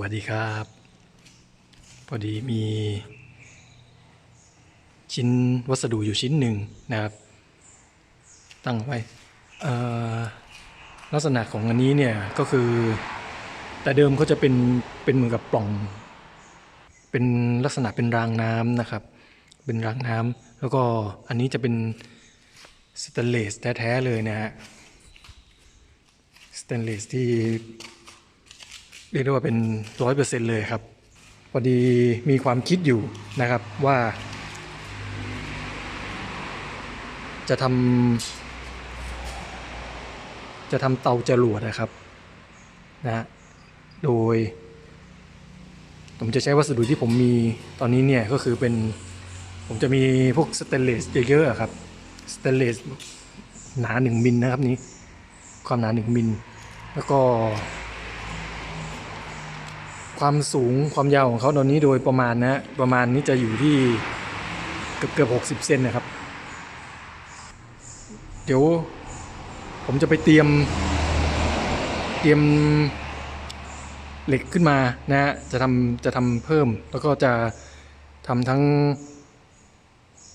วัสดีครับ พอดีมีชิ้นวัสดุอยู่ชิ้นหนึ่งนะครับ ตั้งไว้ลักษณะของอันนี้เนี่ยก็คือแต่เดิมเขาจะเป็นเป็นเหมือนกับปล่อง เป็นลักษณะเป็นรางน้ำนะครับ เป็นรางน้ำแล้วก็อันนี้จะเป็นสแตนเลสแท้ๆเลยนะฮะสแตนเลสที่ เรียกได้ว่าเป็นร้อยเปอร์เซ็นต์เลยครับพอดีมีความคิดอยู่นะครับว่า จะทำจะทำเตาจรวดนะครับนะฮะโดย ผมจะใช้วัสดุที่ผมมีตอนนี้เนี่ยก็คือเป็นผมจะมีพวกสเตนเลสเยอะๆครับสเตนเลสหนาหนึ่งมิลนะครับนี้ ความหนาหนึ่งมิลแล้วก็ ความสูงความยาวของเขาตอนนี้โดยประมาณนะประมาณนี้จะอยู่ที่เกือบเกือบหกสิบเซนนะครับ เดี๋ยวผมจะไปเตรียม เตรียมเหล็กขึ้นมานะฮะจะทำจะทำเพิ่ม แล้วก็จะทำทั้ง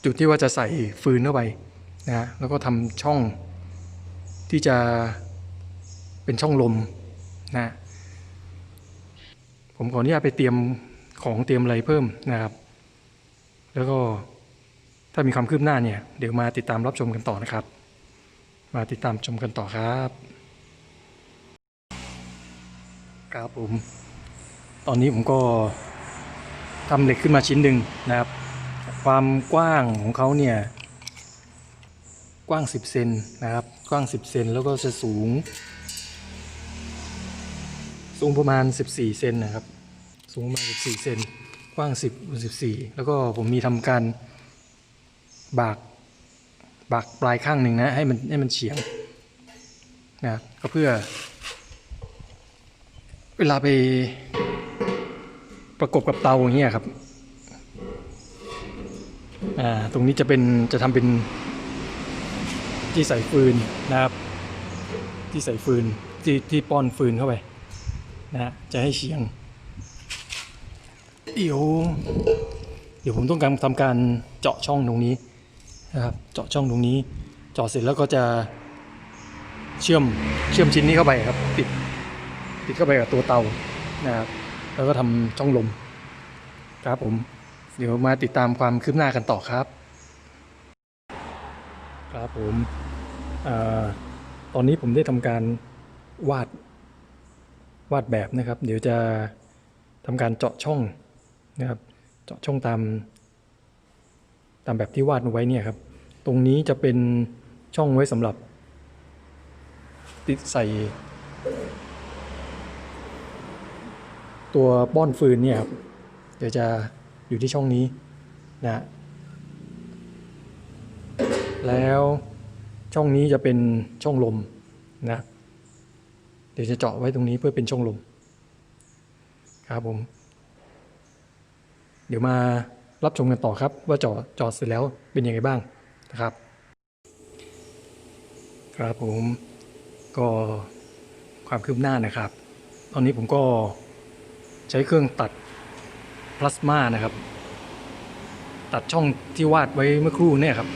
จุดที่ว่าจะใส่ฟืนเข้าไปนะฮะแล้วก็ทำช่องที่จะเป็นช่องลมนะฮะ ผมขออนุญาตไปเตรียมของเตรียมอะไรเพิ่มนะครับ แล้วก็ถ้ามีความคืบหน้าเนี่ย เดี๋ยวมาติดตามรับชมกันต่อนะครับ มาติดตามชมกันต่อครับครับผม ตอนนี้ผมก็ทำเหล็กขึ้นมาชิ้นหนึ่งนะครับ ความกว้างของเขาเนี่ย กว้าง 10 เซนนะครับ กว้าง 10 เซนแล้วก็จะสูง สูงประมาณ 14 เซนนะครับ สูงประมาณ 14 เซน กว้าง 10คูณ14 แล้วก็ผมมีทำการบากบากปลายข้างหนึ่งนะ ให้มันให้มันเฉียงนะก็เพื่อ เวลาไปประกบกับเตาอย่างเงี้ยครับ อ่า ตรงนี้จะเป็นจะทำเป็นที่ใส่ฟืนนะครับ ที่ใส่ฟืนที่ที่ป้อนฟืนเข้าไป นะจะให้เฉียง เดี๋ยวเดี๋ยวผมต้องการทำการเจาะช่องตรงนี้นะครับเจาะช่องตรงนี้เจาะเสร็จแล้วก็จะเชื่อมเชื่อมชิ้นนี้เข้าไปครับ ติดติดเข้าไปกับตัวเตานะครับแล้วก็ทำช่องลมครับผม เดี๋ยวมาติดตามความคืบหน้ากันต่อครับ ครับผมอตอนนี้ผมได้ทำการวาด วาดแบบนะครับ เดี๋ยวจะทำการเจาะช่องนะครับ เจาะช่องตาม ตามแบบที่วาดไว้เนี่ยครับ ตรงนี้จะเป็นช่องไว้สำหรับ ติดใส่ ตัวป้อนฟืนเนี่ยครับเดี๋ยวจะอยู่ที่ช่องนี้นะแล้วช่องนี้จะเป็นช่องลมนะ ดี๋ยวจะเจาะไว้ตรงนี้เพื่อเป็นช่องลมครับผม เดี๋ยวมารับชมกันต่อครับ ว่าเจาะเจาะเสร็จแล้วเป็นยังไงบ้างนะครับ ครับผมก็ความคืบหน้านะครับ ตอนนี้ผมก็ใช้เครื่องตัดพลาสมานะครับ ตัดช่องที่วาดไว้เมื่อครู่เนี่ยครับ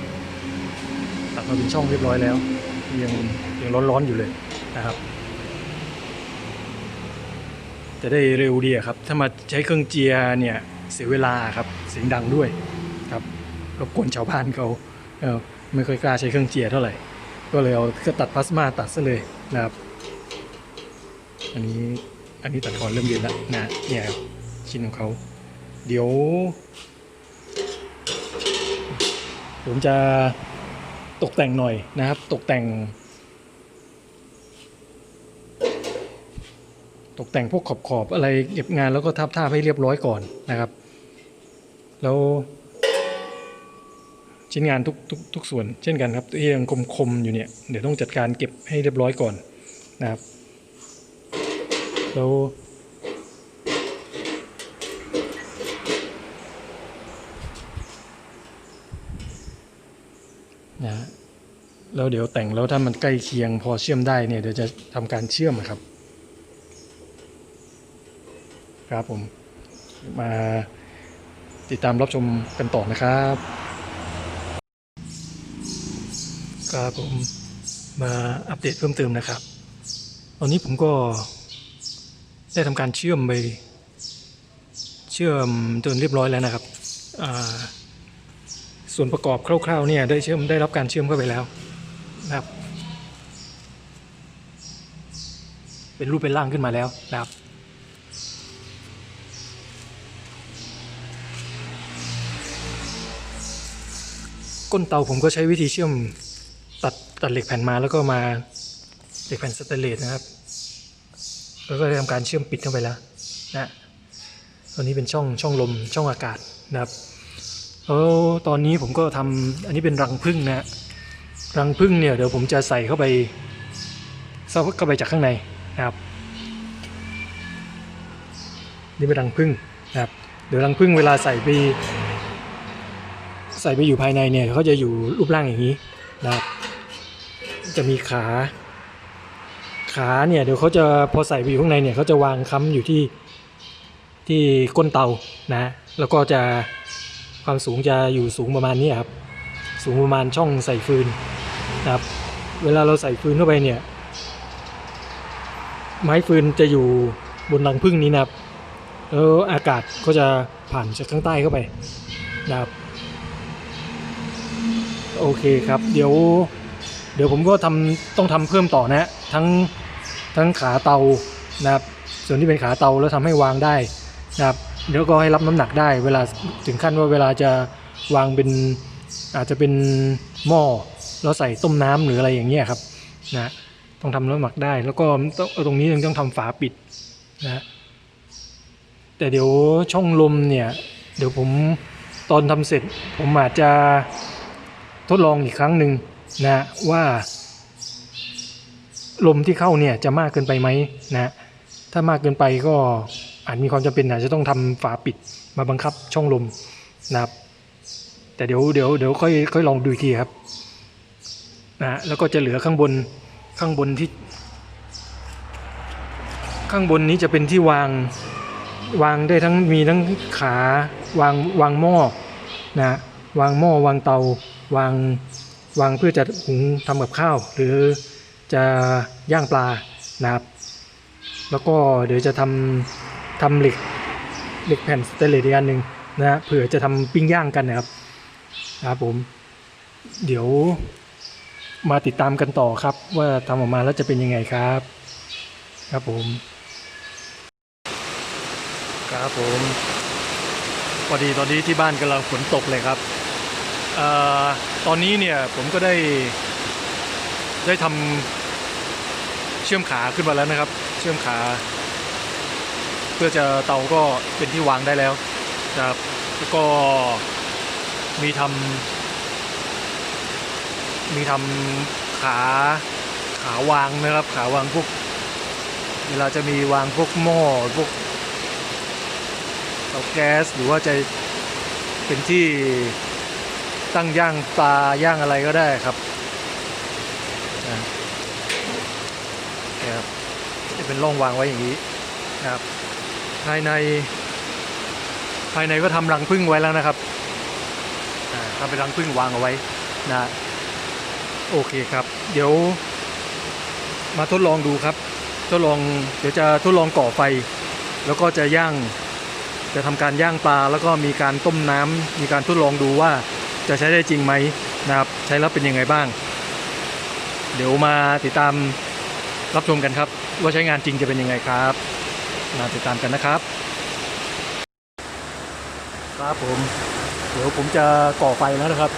ตัดมาเป็นช่องเรียบร้อยแล้ว ยังยังร้อนๆอยู่เลยนะครับ จะได้เร็วดีครับ ถ้ามาใช้เครื่องเจียเนี่ยเสียเวลาครับเสียงดังด้วยครับรบกวนชาวบ้านเขาเออไม่ค่อยกล้าใช้เครื่องเจียเท่าไหร่ ก็เลยเอาเครื่องตัดพลาสมาตัดซะเลยนะครับ อันนี้อันนี้ตัดก่อนเริ่มเย็นแล้วนะเนี่ยชิ้นของเขาเดี๋ยว ผมจะตกแต่งหน่อยนะครับ ตกแต่ง ตกแต่งพวกขอบขอบอะไรเก็บงานแล้วก็ทับท่าให้เรียบร้อยก่อนนะครับ แล้วชิ้นงานทุกทุกทุกส่วนเช่นกันครับที่ยังคมๆอยู่เนี่ยเดี๋ยวต้องจัดการเก็บให้เรียบร้อยก่อนนะครับ แล้วนะแล้วเดี๋ยวแต่งแล้วถ้ามันใกล้เคียงพอเชื่อมได้เนี่ยเดี๋ยวจะทำการเชื่อมครับ ครับผมมาติดตามรับชมกันต่อนะครับครับผมมาอัปเดตเพิ่มเติมนะครับ ตอนนี้ผมก็ได้ทำการเชื่อมไป เชื่อมจนเรียบร้อยแล้วนะครับ ส่วนประกอบคร่าวๆเนี่ยได้เชื่อมได้รับการเชื่อมเข้าไปแล้วนะครับ เป็นรูปเป็นร่างขึ้นมาแล้วนะครับ ก้นเตาผมก็ใช้วิธีเชื่อมตัดตัดเหล็กแผ่นมาแล้วก็มาเหล็กแผ่นสแตนเลสนะครับ แล้วก็ได้ทำการเชื่อมปิดเข้าไปแล้วนะตอนนี้เป็นช่องช่องลมช่องอากาศนะครับแล้วตอนนี้ผมก็ทำอันนี้เป็นรังผึ้งนะรังผึ้งเนี่ยเดี๋ยวผมจะใส่เข้าไปเข้าเข้าไปจากข้างในนะครับ นี่เป็นรังผึ้งนะครับเดี๋ยวรังผึ้งเวลาใส่ไป ใส่ไปอยู่ภายในเนี่ยเขาจะอยู่รูปร่างอย่างนี้นะครับจะมีขาขาเนี่ยเดี๋ยวเขาจะพอใส่ไปอยู่ข้างในเนี่ยเขาจะวางค้ำอยู่ที่ที่ก้นเตานะแล้วก็จะความสูงจะอยู่สูงประมาณนี้ครับสูงประมาณช่องใส่ฟืนนะครับเวลาเราใส่ฟืนเข้าไปเนี่ยไม้ฟืนจะอยู่บนรังพึ่งนี้นะครับแล้วอากาศก็จะผ่านจากข้างใต้เข้าไปนะครับ โอเคครับ เดี๋ยว เดี๋ยวผมก็ทำต้องทำเพิ่มต่อนะฮะทั้งทั้งขาเตานะครับ ส่วนที่เป็นขาเตาแล้วทำให้วางได้นะครับแล้วก็ให้รับน้ำหนักได้ เวลาถึงขั้นว่าเวลาจะวางเป็นอาจจะเป็นหม้อแล้วใส่ต้มน้ำหรืออะไรอย่างเงี้ยครับนะต้องทำน้ำหนักได้ แล้วก็ต้องตรงนี้ยังต้องทำฝาปิดนะแต่เดี๋ยวช่องลมเนี่ย เดี๋ยวผมตอนทำเสร็จ ผมอาจจะ ทดลองอีกครั้งหนึ่งนะว่าลมที่เข้าเนี่ยจะมากเกินไปไหมนะถ้ามากเกินไปก็อาจมีความจำเป็นอาจจะต้องทำฝาปิดมาบังคับช่องลมนะครับ แต่เดี๋ยวเดี๋ยวเดี๋ยวค่อยค่อยลองดูอีกทีครับนะแล้วก็จะเหลือข้างบนข้างบนที่ ข้างบนนี้จะเป็นที่วางวางได้ทั้งมีทั้งขาวางวางหม้อนะวางหม้อวางเตา วางวางเพื่อจะหุงทำกับข้าว หรือจะย่างปลานะครับแล้วก็เดี๋ยวจะทำทำเหล็กเหล็กแผ่นสเตนเลสอีกอันหนึ่งนะฮะเผื่อจะทำปิ้งย่างกันนะครับนะครับผม เดี๋ยวมาติดตามกันต่อครับ ว่าทำออกมาแล้วจะเป็นยังไงครับ ครับผม ครับผมพอดีตอนนี้ที่บ้านกำลังฝนตกเลยครับ ตอนนี้เนี่ยผมก็ได้ได้ทำเชื่อมขาขึ้นมาแล้วนะครับ เชื่อมขา เพื่อจะเตาก็เป็นที่วางได้แล้วนะครับแล้วก็มีทำมีทำขาขาวางนะครับ ขาวางพวกเวลาจะมีวางพวกหม้อพวกเตาแก๊สหรือว่าจะเป็นที่ ตั้งย่างปลาย่างอะไรก็ได้ครับนะครับจะเป็นร่องวางไว้อย่างนี้นะครับ ภายใน ภายในก็ทำรังผึ้งไว้แล้วนะครับทำเป็นรังผึ้งวางเอาไว้นะโอเคครับ เดี๋ยว มาทดลองดูครับ ทดลองเดี๋ยวจะทดลองก่อไฟ แล้วก็จะย่างจะทำการย่างปลาแล้วก็มีการต้มน้ำมีการทดลองดูว่า จะใช้ได้จริงไหมนะครับ ใช้แล้วเป็นยังไงบ้าง เดี๋ยวมาติดตามรับชมกันครับ ว่าใช้งานจริงจะเป็นยังไงครับมาติดตามกันนะครับ ครับผม เดี๋ยวผมจะก่อไฟแล้วนะครับ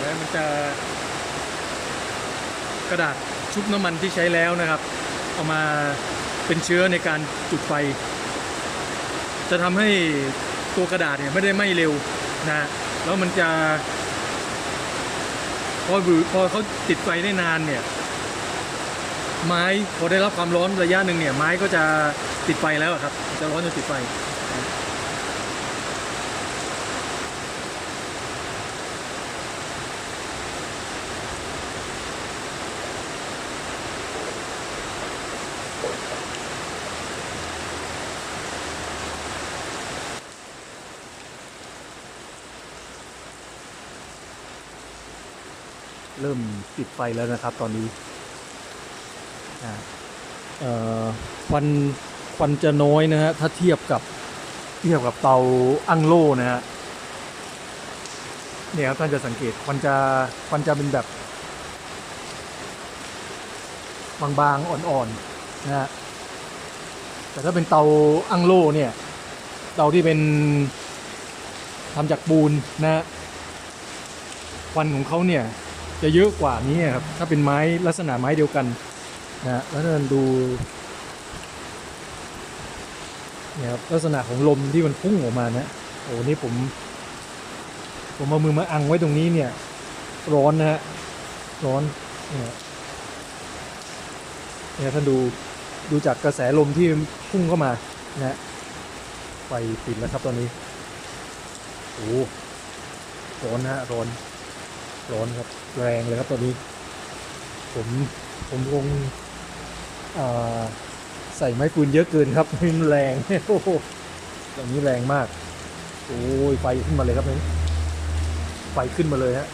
แล้วมันจะ กระดาษชุบน้ำมันที่ใช้แล้วนะครับ เอามาเป็นเชื้อในการจุดไฟ จะทำให้ตัวกระดาษเนี่ยไม่ได้ไหม้เร็วนะแล้วมันจะพอวูบพอเขาติดไฟได้นานเนี่ยไม้พอได้รับความร้อนระยะหนึ่งเนี่ยไม้ก็จะติดไฟแล้วครับ จะร้อนจนติดไฟ เริ่มติดไฟแล้วนะครับตอนนี้อ่าเอ่อควันควันจะน้อยนะฮะถ้าเทียบกับเทียบกับเตาอั้งโล่นะฮะเนี่ยครับท่านจะสังเกตควันจะควันจะเป็นแบบ บางๆอ่อนๆนะฮะแต่ถ้าเป็นเตาอั้งโล่เนี่ยเตาที่เป็นทำจากปูนนะฮะควันของเขาเนี่ย จะเยอะกว่านี้ครับ ถ้าเป็นไม้ลักษณะไม้เดียวกันนะฮะแล้วถ้าดูเนี่ยครับลักษณะของลมที่มันพุ่งออกมานะโอ้นี่ผม ผมเอามือมาอังไว้ตรงนี้เนี่ย ร้อนนะฮะร้อนเนี่ยเนี่ยท่านดูดูจากกระแสลมที่พุ่งเข้ามานะฮะไฟติดแล้วครับตอนนี้โอ้ร้อนนะฮะร้อนร้อนครับ แรงเลยครับตอนนี้ ผมผมคงใส่ไม้ฟืนเยอะเกินครับมันแรงโอ้โหตอนนี้แรงมาก โอ้ยไฟขึ้นมาเลยครับนี่ไฟขึ้นมาเลยฮะ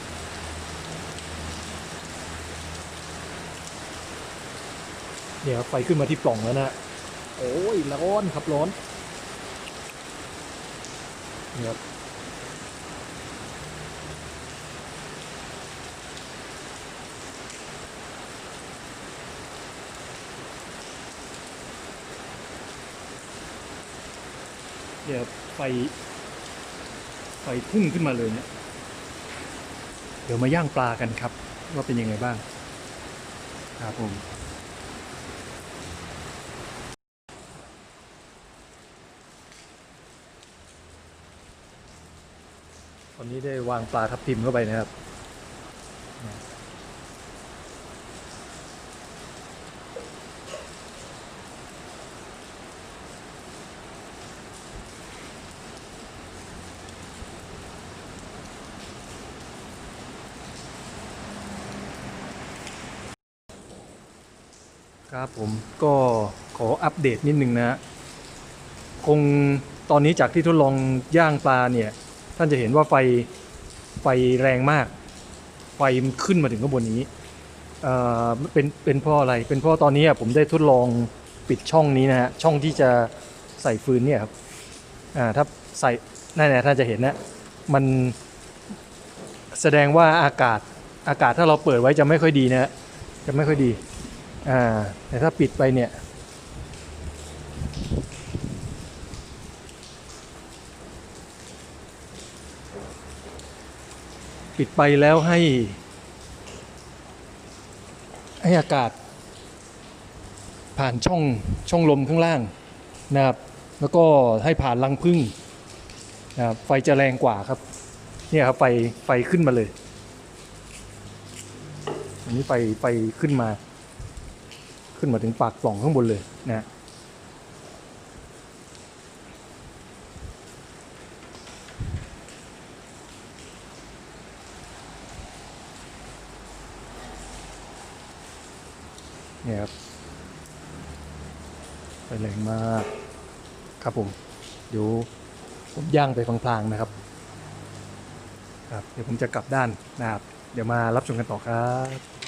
เนี่ยครับไฟขึ้นมาที่ปล่องแล้วนะโอ้ยร้อนครับร้อนเนี่ย เดี๋ยไฟไฟพุ่งขึ้นมาเลยเนี่ยเดี๋ยวมาย่างปลากันครับ ว่าเป็นยังไงบ้าง ครับผมตอนนี้ได้วางปลาทับทิมเข้าไปนะครับ ครับผมก็ขออัปเดตนิดนึงนะคงตอนนี้จากที่ทดลองย่างปลาเนี่ย ท่านจะเห็นว่าไฟไฟแรงมาก ไฟมันขึ้นมาถึงข้างบนนี้เอ่อเป็นเป็นเพราะอะไร เป็นเพราะตอนนี้ผมได้ทดลองปิดช่องนี้นะฮะช่องที่จะใส่ฟืนเนี่ยครับอ่าถ้าใส่นั่นแหละท่านจะเห็นนะมันแสดงว่าอากาศอากาศถ้าเราเปิดไว้จะไม่ค่อยดีนะจะไม่ค่อยดี อ่า แต่ถ้าปิดไปเนี่ย ปิดไปแล้วให้ ให้อากาศ ผ่านช่องช่องลมข้างล่างนะครับ แล้วก็ให้ผ่านรังพึ่งนะครับไฟจะแรงกว่าครับ เนี่ยครับไฟไฟขึ้นมาเลย อันนี้ไฟไฟขึ้นมา ขึ้นมาถึงปากปล่องข้างบนเลยนะฮะเนี่ยครับไฟแรงมากครับผมเดี๋ยวผมย่างไปพลางๆนะครับครับเดี๋ยวผมจะกลับด้านนะครับ เดี๋ยวมารับชมกันต่อครับ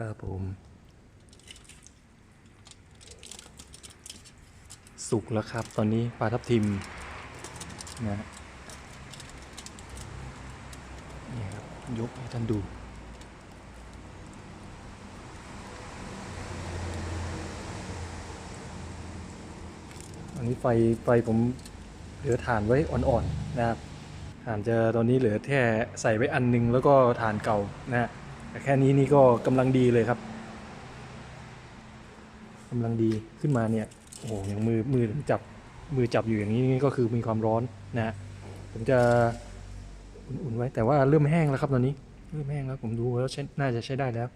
ครับผม สุกแล้วครับตอนนี้ปลาทับทิมนะนี่ครับยกให้ท่านดูอันนี้ไฟไฟผมเหลือถ่านไว้อ่อนๆนะครับถ่านจะตอนนี้เหลือแค่ใส่ไว้อันหนึงแล้วก็ถ่านเก่านะฮะ แต่แค่นี้นี่ก็กำลังดีเลยครับกำลังดีขึ้นมาเนี่ยโอ้โหอย่างมือมือจับมือจับอยู่อย่างนี้นี่ก็คือมีความร้อนนะฮะผมจะอุ่นๆไว้แต่ว่าเริ่มแห้งแล้วครับตอนนี้เริ่มแห้งแล้วผมดูแล้วน่าจะใช้ได้แล้ว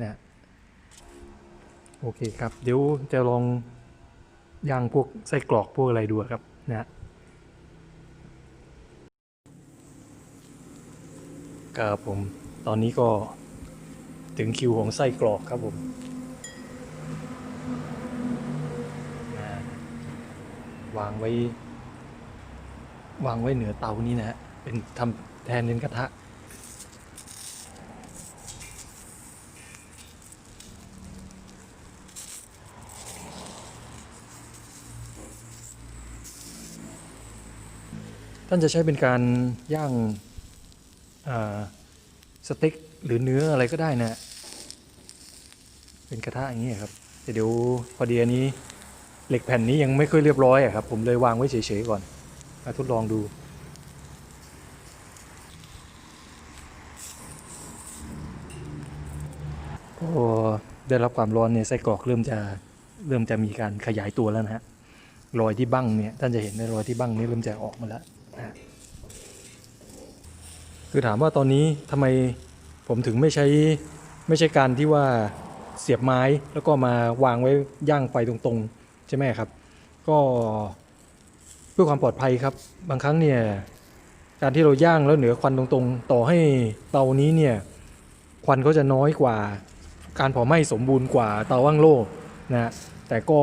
นะโอเคครับ เดี๋ยวจะลองย่างพวกไส้กรอกพวกอะไรดูครับนะฮะครับผมตอนนี้ก็ ถึงคิวของไส้กรอกครับผมวางไว้ วางไว้เหนือเตานี้นะฮะเป็นทำแทนเป็นกระทะท่านจะใช้เป็นการย่างาสเต็ก หรือเนื้ออะไรก็ได้นะ เป็นกระทะอย่างนี้ครับแต่เดี๋ยวพอดีอันนี้เหล็กแผ่นนี้ยังไม่ค่อยเรียบร้อยอะครับ ผมเลยวางไว้เฉยๆก่อนมาทดลองดูพอได้รับความร้อนเนี่ยไส้กรอกเริ่มจะเริ่มจะมีการขยายตัวแล้วนะฮะรอยที่บั้งเนี่ยท่านจะเห็นในรอยที่บั้งนี้เริ่มจะออกมาแล้วนะคือถามว่าตอนนี้ทำไม ผมถึงไม่ใช้ไม่ใช่การที่ว่าเสียบไม้แล้วก็มาวางไว้ย่างไฟตรงๆ ใช่ไหมครับ ก็เพื่อความปลอดภัยครับ บางครั้งเนี่ยการที่เราย่างแล้วเหนือควันตรงๆ ต่อให้เตานี้เนี่ยควันเขาจะน้อยกว่า การเผาไหม้สมบูรณ์กว่าเตาว่างโล่นะฮะแต่ก็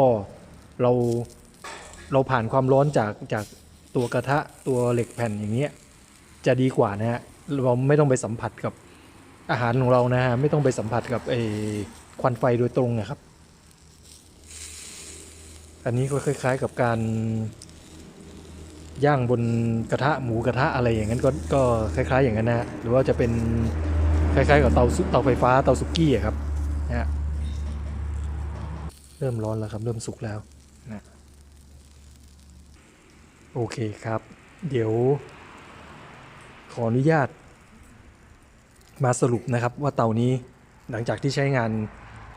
เราเราผ่านความร้อนจากจากตัวกระทะตัวเหล็กแผ่นอย่างเงี้ยจะดีกว่านะฮะเราไม่ต้องไปสัมผัสกับ อาหารของเรานะฮะไม่ต้องไปสัมผัสกับไอ้ควันไฟโดยตรงนะครับ อันนี้ก็คล้าย ๆ กับการย่างบนกระทะหมูกระทะอะไรอย่างนั้นก็ก็คล้าย ๆ อย่างนั้นนะหรือว่าจะเป็นคล้ายๆกับเตาซุเตาไฟฟ้าเตาสุกี้อะครับนะเริ่มร้อนแล้วครับเริ่มสุกแล้วนะโอเคครับ เดี๋ยว ขออนุญาต มาสรุปนะครับว่าเตานี้หลังจากที่ใช้งาน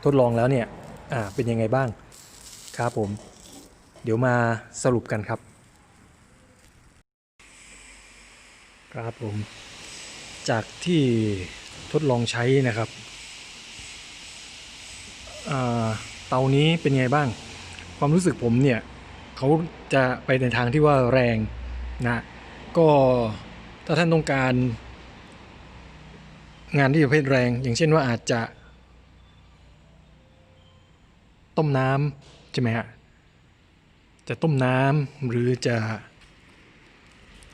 ทดลองแล้วเนี่ยอ่าเป็นยังไงบ้างครับผม เดี๋ยวมาสรุปกันครับ ครับผม จากที่ทดลองใช้นะครับเตานี้เป็นไงบ้าง ความรู้สึกผมเนี่ยเขาจะไปในทางที่ว่าแรงนะก็ถ้าท่านต้องการ งานที่ประเภทแรง อย่างเช่นว่าอาจจะ ต้มน้ำใช่ไหมฮะจะต้มน้ำหรือจะ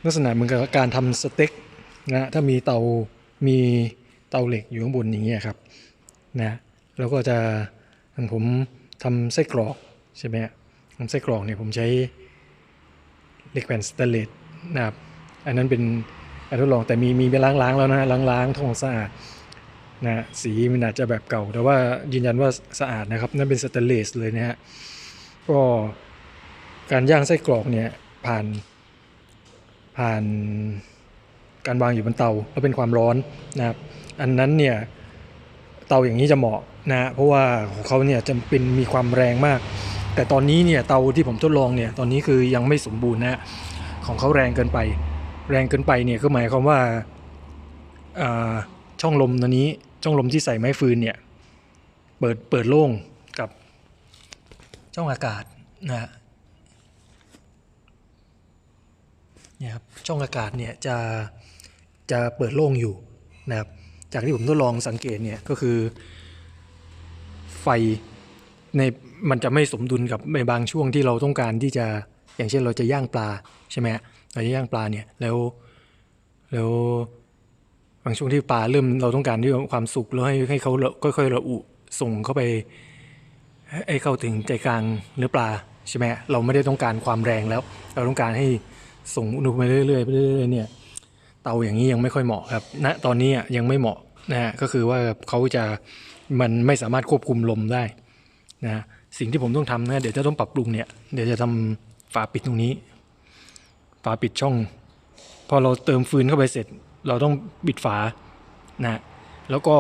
ลักษณะเหมือนกับการทำสเต็กนะถ้ามีเตามีเตาเหล็กอยู่ข้างบนอย่างเงี้ยครับนะแล้วก็จะอย่างผมทำไส้กรอกใช่ไหมฮะทำไส้กรอกเนี่ยผมใช้เหล็กแผ่นสแตนเลสนะครับอันนั้นเป็น การทดลองแต่มีมีไปล้างๆแล้วนะล้างๆทำความสะอาดนะสีมันอาจจะแบบเก่า แต่ว่ายืนยันว่าสะอาดนะครับนั่นเป็นสแตนเลสเลยนะฮะก็การย่างไส้กรอกเนี่ยผ่านผ่านการวางอยู่บนเตาแล้วเป็นความร้อนนะครับอันนั้นเนี่ยเตาอย่างนี้จะเหมาะนะเพราะว่าของเขาเนี่ยจะเป็นมีความแรงมาก แต่ตอนนี้เนี่ยเตาที่ผมทดลองเนี่ยตอนนี้คือยังไม่สมบูรณ์นะของเขาแรงเกินไป แรงเกินไปเนี่ยก็หมายความว่าช่องลมตัวนี้ช่องลมที่ใส่ไม้ฟืนเนี่ยเปิดเปิดโล่งกับช่องอากาศนะฮะเนี่ยครับช่องอากาศเนี่ยจะจะเปิดโล่งอยู่นะครับจากที่ผมทดลองสังเกตเนี่ยก็คือ ไฟในมันจะไม่สมดุลกับในบางช่วงที่เราต้องการที่จะอย่างเช่นเราจะย่างปลาใช่ไหมฮะ เราจะย่างปลาเนี่ยแล้วแล้วบางช่วงที่ปลาเริ่มเราต้องการที่ความสุขแล้วให้ให้เขาค่อยๆระอุส่งเข้าไปให้เข้าถึงใจกลางเนื้อปลาใช่ไหมเราไม่ได้ต้องการความแรงแล้ว เราต้องการให้ส่งอุณหภูมิไปเรื่อยๆไปเรื่อยๆเนี่ยเตาอย่างนี้ยังไม่ค่อยเหมาะครับณตอนนี้อะยังไม่เหมาะนะฮะก็คือว่าเขาจะมันไม่สามารถควบคุมลมได้นะสิ่งที่ผมต้องทำนะเดี๋ยวจะต้องปรับปรุงเนี่ยเดี๋ยวจะทำฝาปิดตรงนี้าปิดช่อง พอเราเติมฟืนเข้าไปเสร็จ เราต้องปิดฝานะฮะแล้วก็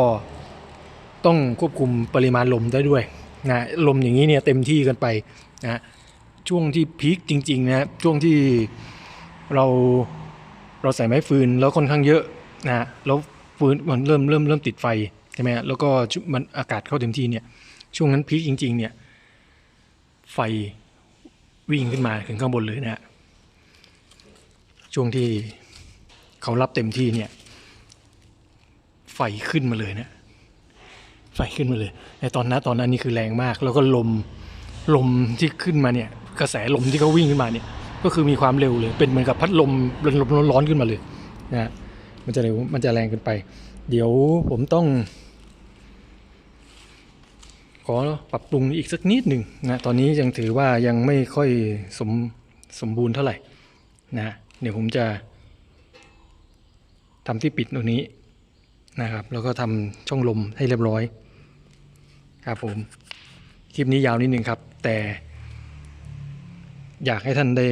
ต้องควบคุมปริมาณลมได้ด้วยนะลมอย่างนี้เนี่ยเต็มที่กันไปนะช่วงที่พีคจริงๆนะช่วงที่เราเราใส่ไม้ฟืนแล้วค่อนข้างเยอะนะแล้วฟืนมันเริ่มเริ่มเริ่มติดไฟใช่ไหมฮะแล้วก็มันอากาศเข้าเต็มที่เนี่ยช่วงนั้นพีคจริงๆเนี่ยไฟวิ่งขึ้นมาถึงข้างบนเลยนะฮะ ช่วงที่เขารับเต็มที่เนี่ย ไฟขึ้นมาเลยเนะไฟขึ้นมาเลยในตอนนั้นตอนนั้นนี่คือแรงมาก แล้วก็ลมลมที่ขึ้นมาเนี่ย กระแสลมที่เขาวิ่งขึ้นมาเนี่ย ก็คือมีความเร็วเลย เป็นเหมือนกับพัดลมลมร้อนๆขึ้นมาเลยนะฮะมันจะเร็วมันจะแรงเกินไป เดี๋ยวผมต้อง ขอปรับปรุงอีกสักนิดหนึ่งนะตอนนี้ยังถือว่ายังไม่ค่อยสมสมบูรณ์เท่าไหร่นะ เดี๋ยวผมจะทำที่ปิดตรงนี้นะครับ แล้วก็ทำช่องลมให้เรียบร้อยครับผมคลิปนี้ยาวนิดนึงครับ แต่ อยากให้ท่านได้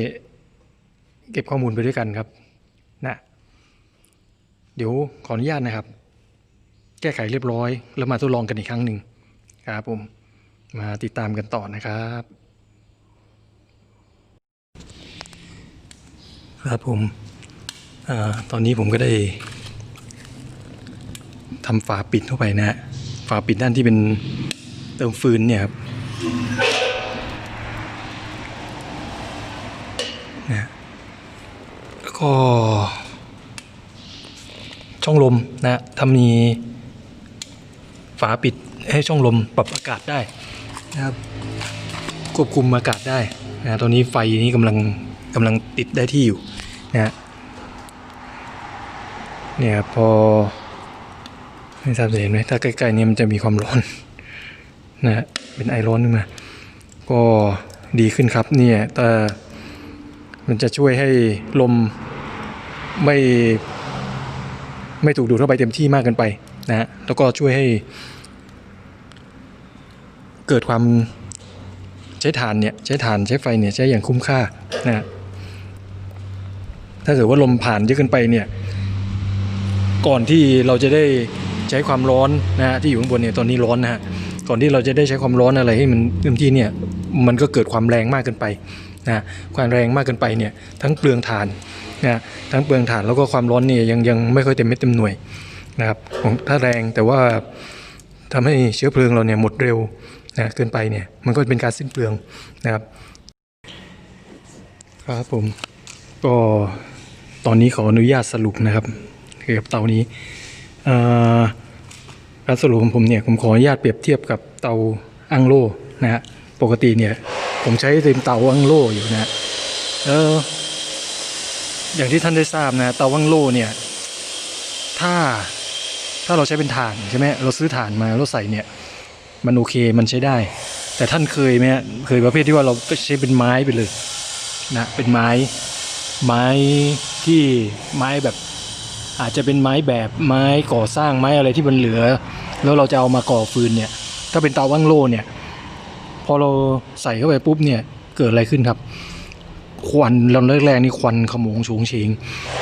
เก็บข้อมูลไปด้วยกันครับนะเดี๋ยวขออนุญาตนะครับ แก้ไขเรียบร้อย แล้วมาทดลองกันอีกครั้งหนึ่งครับผมมาติดตามกันต่อนะครับ ครับผมอตอนนี้ผมก็ได้ทำฝาปิดเข้าไปนะฮะฝาปิดด้านที่เป็นเติมฟืนเนี่ยครับนะแล้วก็ ช่องลมนะถ้ามีฝาปิดให้ช่องลมปรับอากาศได้นะครับควบคุมอากาศได้นะตอนนี้ไฟนี้กำลังกำลังติดได้ที่อยู่ นะเนี่ยพอไม่ทราบจะเห็นไหมถ้าใกล้ๆเนี่ยมันจะมีความร้อนนะฮะเป็นไอร้อนขึ้นมา ก็ดีขึ้นครับเนี่ยแต่มันจะช่วยให้ลมไม่ไม่ถูกดูดเข้าไปเต็มที่มากเกินไปนะฮะแล้วก็ช่วยให้ เกิดความใช้ฐานเนี่ยใช้ฐานใช้ไฟเนี่ยใช้อย่างคุ้มค่านะฮะ ถ้าเกิดว่าลมผ่านเยอะเกินไปเนี่ยก่อนที่เราจะได้ใช้ความร้อนนะฮะที่อยู่ข้างบนเนี่ยตอนนี้ร้อนนะฮะก่อนที่เราจะได้ใช้ความร้อนอะไรให้มันเต็มที่เนี่ยมันก็เกิดความแรงมากเกินไปนะความแรงมากเกินไปเนี่ยทั้งเปลืองถ่านนะทั้งเปลืองถ่านแล้วก็ความร้อนเนี่ยยังยังไม่ค่อยเต็มเม็ดเต็มหน่วยนะครับของถ้าแรงแต่ว่าทำให้เชื้อเพลิงเราเนี่ยหมดเร็วนะเกินไปเนี่ยมันก็เป็นการสิ้นเปลืองนะครับ ครับผมก็ ตอนนี้ขออนุญาตสรุปนะครับเกี่ยวกับเตานี้การสรุปของผมเนี่ยผมขออนุญาตเปรียบเทียบกับเตาอังโลนะฮะปกติเนี่ยผมใช้เต็มเตาวังโลอยู่นะเอออย่างที่ท่านได้ทราบนะเตาวังโลเนี่ยถ้าถ้าเราใช้เป็นถ่านใช่ไหมเราซื้อถ่านมาเราใส่เนี่ยมันโอเคมันใช้ได้ แต่ท่านเคยไหมเคยประเภทที่ว่าเราใช้เป็นไม้ไปเลยนะเป็นไม้ ไม้ที่ไม้แบบอาจจะเป็นไม้แบบไม้ก่อสร้างไม้อะไรที่มันเหลือ แล้วเราจะเอามาก่อฟืนเนี่ย ถ้าเป็นเตาวังโล่เนี่ย พอเราใส่เข้าไปปุ๊บเนี่ยเกิดอะไรขึ้นครับ ควันเราแรกๆนี่ควันขโมงโฉงเฉง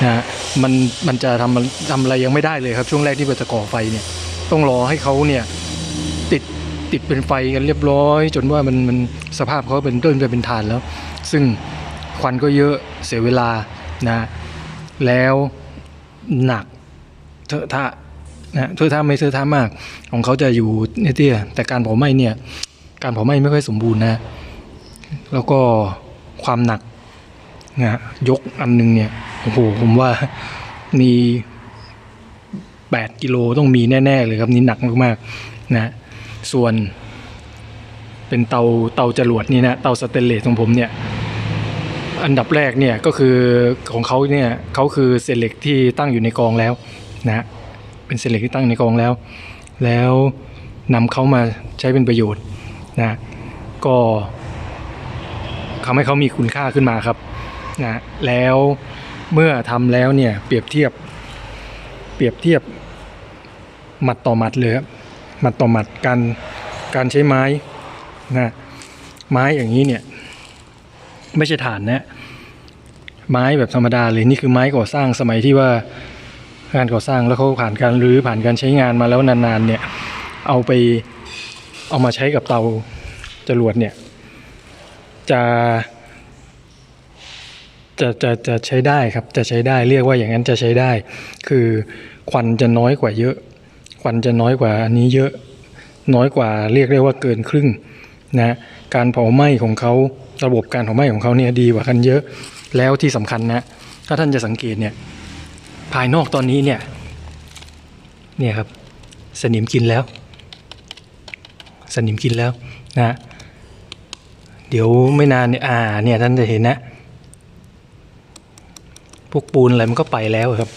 นะฮะมันมันจะทำทำอะไรยังไม่ได้เลยครับ ช่วงแรกที่เราจะก่อไฟเนี่ย ต้องรอให้เขาเนี่ยติดติดเป็นไฟกันเรียบร้อย จนว่ามันมันสภาพเขาเป็นเริ่มจะเป็นฐานแล้ว ซึ่ง ควันก็เยอะเสียเวลานะแล้วหนักเถอะทะนะเถอะทะไม่เถอะทะมาก ของเขาจะอยู่เตี้ยแต่การเผาไหม้เนี่ยการเผาไหม้ไม่ค่อยสมบูรณ์นะแล้วก็ความหนักนะยกอันหนึงเนี่ยโอ้โหผมว่ามีแปดกิโลต้องมีแน่ๆเลยครับนี่หนักมากๆนะส่วนเป็นเตาเตาจรวดนี่นะเตาสเตนเลสของผมเนี่ย อันดับแรกเนี่ยก็คือของเขาเนี่ยเขาคือเศษเหล็กที่ตั้งอยู่ในกองแล้วนะเป็นเศษเหล็กที่ตั้งในกองแล้ว แล้วนำเขามาใช้เป็นประโยชน์นะก็ทำให้เขามีคุณค่าขึ้นมาครับนะแล้วเมื่อทำแล้วเนี่ยเปรียบเทียบเปรียบเทียบหมัดต่อหมัดเลยครับหมัดต่อหมัดการการใช้ไม้นะไม้อย่างนี้เนี่ย ไม่ใช่ฐานนะไม้แบบธรรมดาเลยนี่คือไม้ก่อสร้างสมัยที่ว่างานก่อสร้างแล้วเขาผ่านการรื้อผ่านการใช้งานมาแล้วนานๆเนี่ยเอาไปเอามาใช้กับเตาจรวดเนี่ยจะจะจะจะใช้ได้ครับจะใช้ได้เรียกว่าอย่างนั้นจะใช้ได้ คือควันจะน้อยกว่าเยอะ ควันจะน้อยกว่าอันนี้เยอะน้อยกว่าเรียกได้ว่าเกินครึ่งนะการเผาไหม้ของเขา ระบบการเผาไหม้ของเขาเนี่ยดีกว่ากันเยอะแล้วที่สำคัญนะ ถ้าท่านจะสังเกตเนี่ยภายนอกตอนนี้เนี่ยเนี่ยครับสนิมกินแล้ว สนิมกินแล้วนะเดี๋ยวไม่นานเนี่ยอ่าเนี่ยท่านจะเห็นนะพวกปูนอะไรมันก็ไปแล้วครับ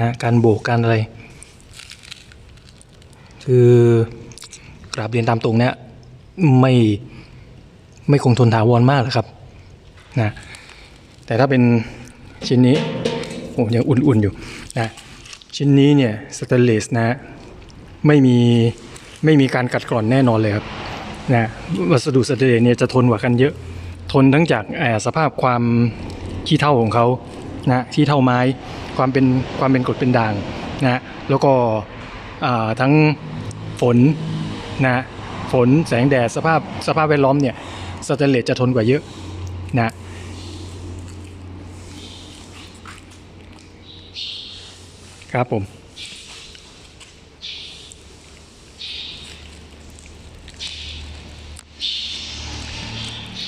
นะการโบกการอะไร คือกราบเรียนตามตรงเนี่ยไม่ ไม่คงทนถาวรมากหรอกครับนะแต่ถ้าเป็นชิ้นนี้โอ้ยังอุ่นๆอยู่นะชิ้นนี้เนี่ยสแตนเลสนะไม่มีไม่มีการกัดกร่อนแน่นอนเลยครับนะวัสดุสแตนเลสเนี่ยจะทนกว่ากันเยอะ ทนทั้งจากสภาพความขี้เท่าของเขานะขี้เท่าไม้ความเป็นความเป็นกรดเป็นด่างนะแล้วก็ทั้งฝนนะฝนแสงแดดสภาพสภาพแวดล้อมเนี่ย สแตนเลสจะทนกว่าเยอะนะ ครับผม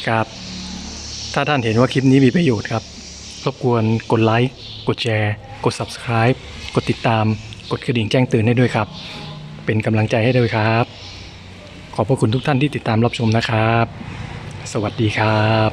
ครับ ถ้าท่านเห็นว่าคลิปนี้มีประโยชน์ครับ รบกวนกดไลค์ กดแชร์ กด Subscribe กดติดตาม กดกระดิ่งแจ้งเตือนให้ด้วยครับ เป็นกำลังใจให้ด้วยครับ ขอบพระคุณทุกท่านที่ติดตามรับชมนะครับ สวัสดีครับ